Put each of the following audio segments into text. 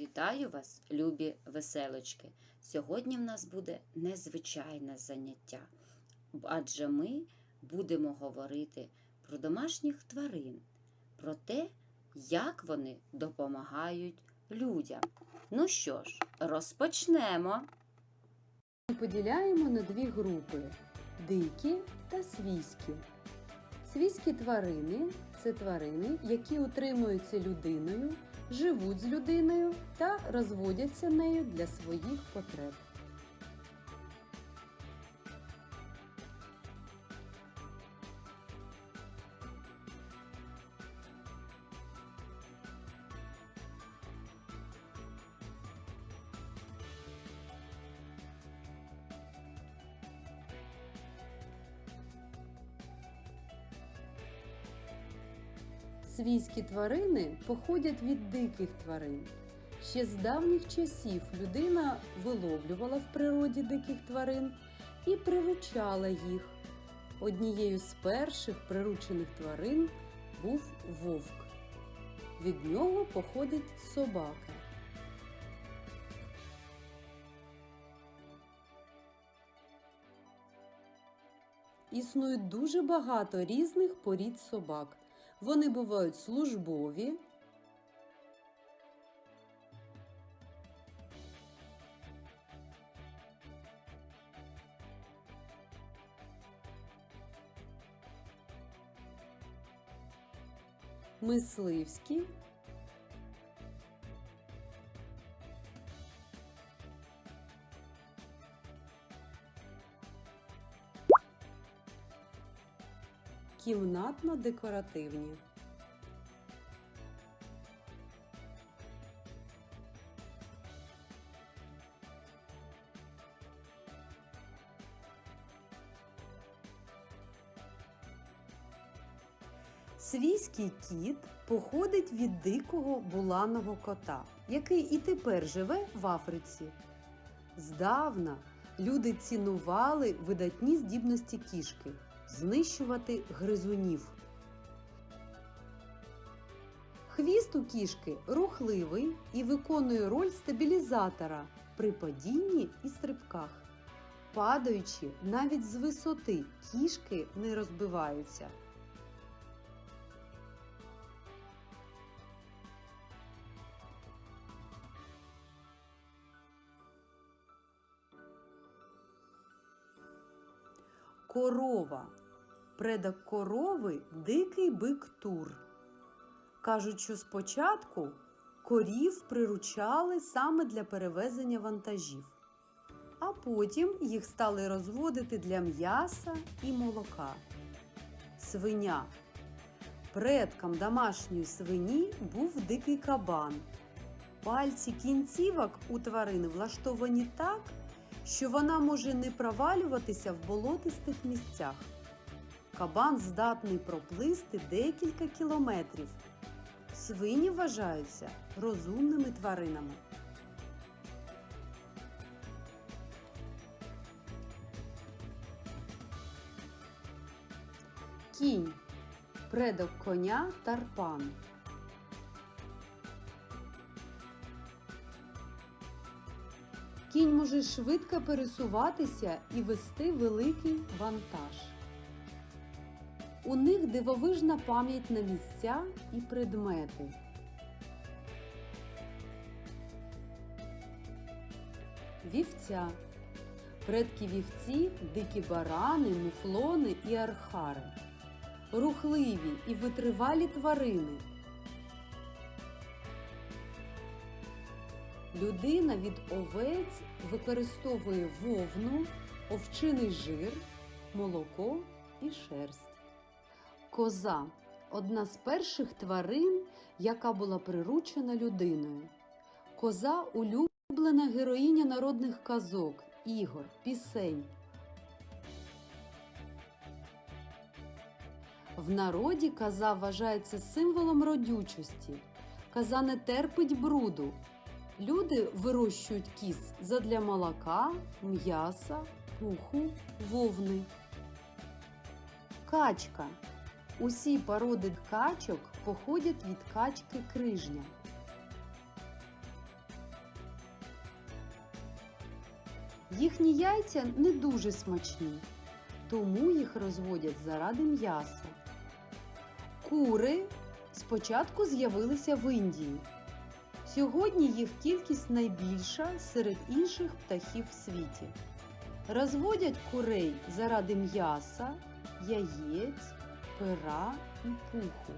Вітаю вас, любі веселочки! Сьогодні в нас буде незвичайне заняття, адже ми будемо говорити про домашніх тварин, про те, як вони допомагають людям. Ну що ж, розпочнемо. Ми поділяємо на дві групи дикі та свійські. Свійські тварини це тварини, які утримуються людиною, живуть з людиною та розводяться нею для своїх потреб. Свійські тварини походять від диких тварин. Ще з давніх часів людина виловлювала в природі диких тварин і приручала їх. Однією з перших приручених тварин був вовк. Від нього походить собака. Існує дуже багато різних порід собак. Вони бувають службові, мисливські, кімнатно-декоративні. Свійський кіт походить від дикого буланого кота, який і тепер живе в Африці. Здавна люди цінували видатні здібності кішки знищувати гризунів. Хвіст у кішки рухливий і виконує роль стабілізатора при падінні і стрибках. Падаючи навіть з висоти, кішки не розбиваються. Корова. Предок корови дикий бик тур. Кажуть, що спочатку корів приручали саме для перевезення вантажів, а потім їх стали розводити для м'яса і молока. Свиня. Предком домашньої свині був дикий кабан. Пальці кінцівок у тварини влаштовані так, що вона може не провалюватися в болотистих місцях. Кабан здатний проплисти декілька кілометрів. Свині вважаються розумними тваринами. Кінь предок коня тарпан. Кінь може швидко пересуватися і вести великий вантаж. У них дивовижна пам'ять на місця і предмети. Вівця. Предки вівці дикі барани, муфлони і архари. Рухливі і витривалі тварини. Людина від овець використовує вовну, овчиний жир, молоко і шерсть. Коза одна з перших тварин, яка була приручена людиною. Коза улюблена героїня народних казок, ігор, пісень. В народі коза вважається символом родючості. Коза не терпить бруду. Люди вирощують кіз задля молока, м'яса, пуху, вовни. Качка. Усі породи качок походять від качки крижня. Їхні яйця не дуже смачні, тому їх розводять заради м'яса. Кури спочатку з'явилися в Індії. Сьогодні їх кількість найбільша серед інших птахів в світі. Розводять курей заради м'яса, яєць пера і пуху.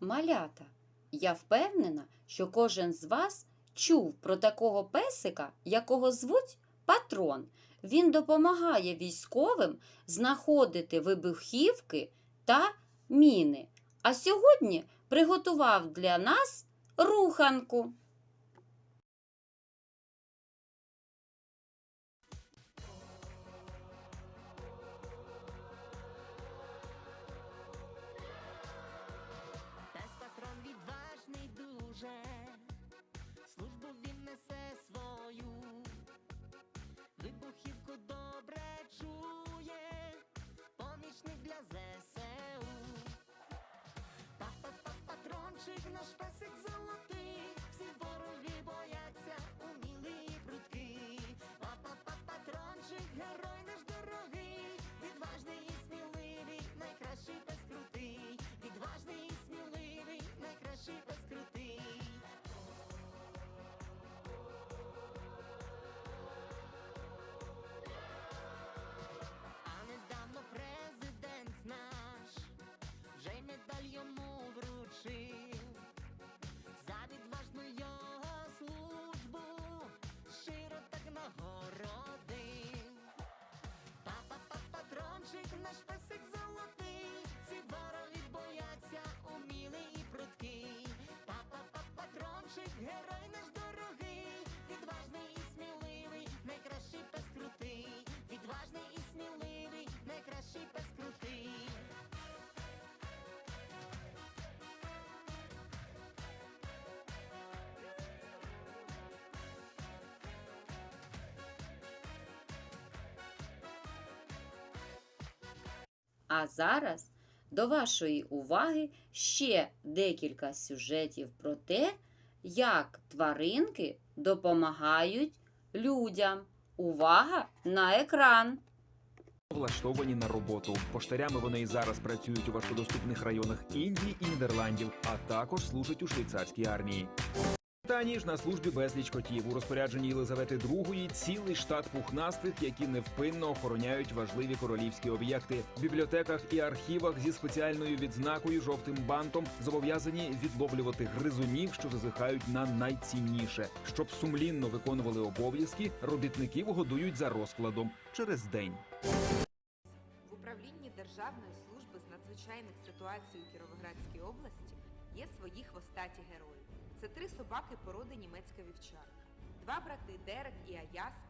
Малята, я впевнена, що кожен з вас чув про такого песика, якого звуть патрон. Він допомагає військовим знаходити вибухівки та міни. А сьогодні приготував для нас руханку. А зараз до вашої уваги ще декілька сюжетів про те, як тваринки допомагають людям. Увага на екран! влаштовані на роботу. Поштарями вони і зараз працюють у важкодоступних районах Індії і Нідерландів, а також служать у швейцарській армії. Та ніж на службі безліч котів у розпорядженні Єлизавети II цілий штат пухнастих, які невпинно охороняють важливі королівські об'єкти. В бібліотеках і архівах зі спеціальною відзнакою жовтим бантом зобов'язані відловлювати гризунів, що зазихають на найцінніше. Щоб сумлінно виконували обов'язки, робітників годують за розкладом через день. В управлінні Державної служби з надзвичайних ситуацій у Кіровоградській області є свої хвостаті герої. Це три собаки породи німецька вівчарка, два брати Дерек і Аяск,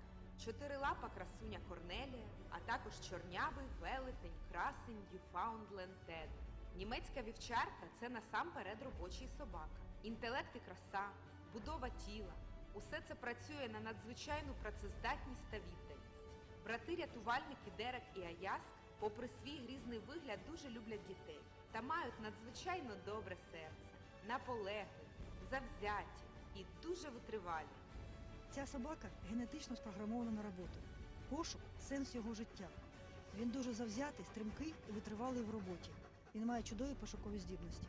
чотирилапа красуня Корнелія, а також чорнявий велетень, красень Ньюфаундленд Тед. Німецька вівчарка це насамперед робочий собака. Інтелект і краса, будова тіла. Усе це працює на надзвичайну працездатність та відданість. Брати-рятувальники Дерек і Аяск, попри свій грізний вигляд, дуже люблять дітей та мають надзвичайно добре серце, наполегливі, завзяті і дуже витривалі. Ця собака генетично спрограмована на роботу. Пошук сенс його життя. Він дуже завзятий, стрімкий і витривалий в роботі. Він має чудові пошукові здібності.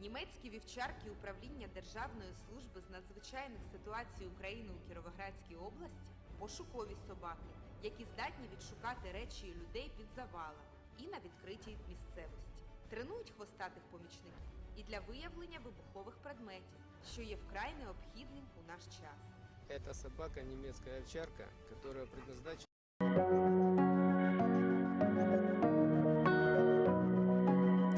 Німецькі вівчарки управління Державної служби з надзвичайних ситуацій України у Кіровоградській області пошукові собаки, які здатні відшукати речі і людей під завалами і на відкритій місцевості. Тренують хвостатих помічників і для виявлення вибухових предметів, що є вкрай необхідним у наш час. Это собака немецкая овчарка, которая предназначена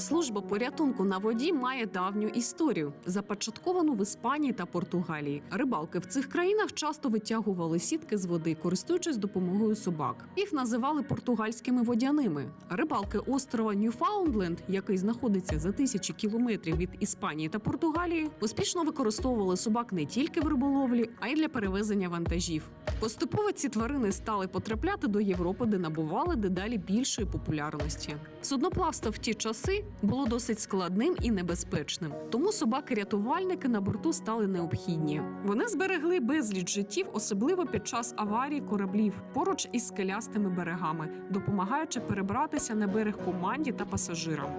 Служба порятунку на воді має давню історію, започатковану в Іспанії та Португалії. Рибалки в цих країнах часто витягували сітки з води, користуючись допомогою собак. Їх називали португальськими водяними. Рибалки острова Ньюфаундленд, який знаходиться за тисячі кілометрів від Іспанії та Португалії, успішно використовували собак не тільки в риболовлі, а й для перевезення вантажів. Поступово ці тварини стали потрапляти до Європи, де набували дедалі більшої популярності. Судноплавство в ті часи було досить складним і небезпечним, тому собаки-рятувальники на борту стали необхідні. Вони зберегли безліч життів, особливо під час аварії кораблів поруч із скелястими берегами, допомагаючи перебратися на берег команді та пасажирам.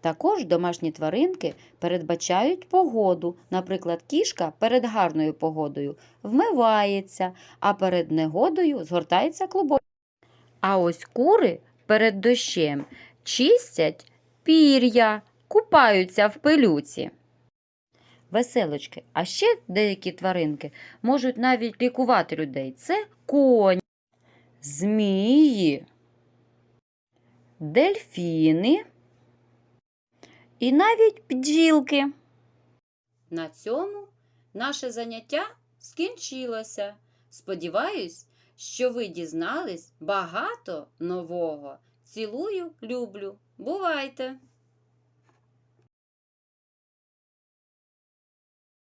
Також домашні тваринки передбачають погоду. Наприклад, кішка перед гарною погодою вмивається, а перед негодою згортається клубок. А ось кури перед дощем чистять пір'я, купаються в пилюці. Веселочки, а ще деякі тваринки можуть навіть лікувати людей. Це коні, змії, дельфіни і навіть бджілки. На цьому наше заняття скінчилося. Сподіваюсь, що ви дізнались багато нового. Цілую, люблю. Бувайте!